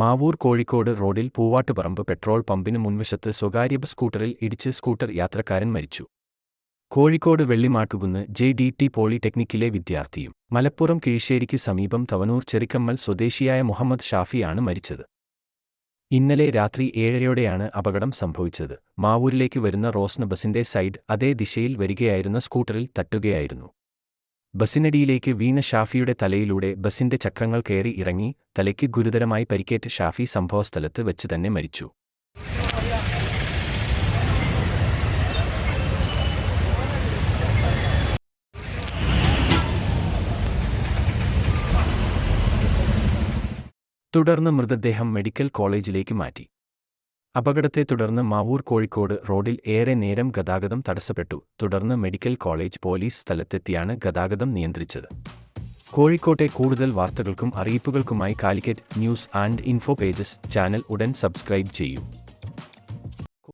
മാവൂർ കോഴിക്കോട് റോഡിൽ പൂവാട്ടുപറമ്പ് പെട്രോൾ പമ്പിന് മുൻവശത്ത് സ്വകാര്യ ബസ് സ്കൂട്ടറിൽ ഇടിച്ച് സ്കൂട്ടർ യാത്രക്കാരൻ മരിച്ചു. Kozhikode Vellimadukunnu J D T പോളിടെക്നിക്കിലെ വിദ്യാർത്ഥിയും മലപ്പുറം കിഴിശ്ശേരിക്ക് സമീപം തവനൂർ ചെറിക്കമ്മൽ സ്വദേശിയായ മുഹമ്മദ് ഷാഫിയാണ് മരിച്ചത്. ഇന്നലെ രാത്രി ഏഴരയോടെയാണ് അപകടം സംഭവിച്ചത്. മാവൂരിലേക്ക് വരുന്ന റോസ്ന ബസിന്റെ സൈഡ് അതേ ദിശയിൽ വരികയായിരുന്ന സ്കൂട്ടറിൽ തട്ടുകയായിരുന്നു. ബസിനടിയിലേക്ക് വീണ ഷാഫിയുടെ തലയിലൂടെ ബസിന്റെ ചക്രങ്ങൾ കയറി ഇറങ്ങി തലയ്ക്ക് ഗുരുതരമായി പരിക്കേറ്റ ഷാഫി സംഭവസ്ഥലത്ത് വെച്ച് തന്നെ മരിച്ചു. തുടർന്ന് മൃതദേഹം മെഡിക്കൽ കോളേജിലേക്ക് മാറ്റി. അപകടത്തെ തുടർന്ന് മാവൂർ കോഴിക്കോട് റോഡിൽ ഏറെ നേരം ഗതാഗതം തടസ്സപ്പെട്ടു. തുടർന്ന് മെഡിക്കൽ കോളേജ് പോലീസ് സ്ഥലത്തെത്തിയാണ് ഗതാഗതം നിയന്ത്രിച്ചത്. കോഴിക്കോട്ടെ കൂടുതൽ വാർത്തകൾക്കും അറിയിപ്പുകൾക്കുമായി Calicut news and info pages channel ഉടൻ സബ്സ്ക്രൈബ് ചെയ്യൂ.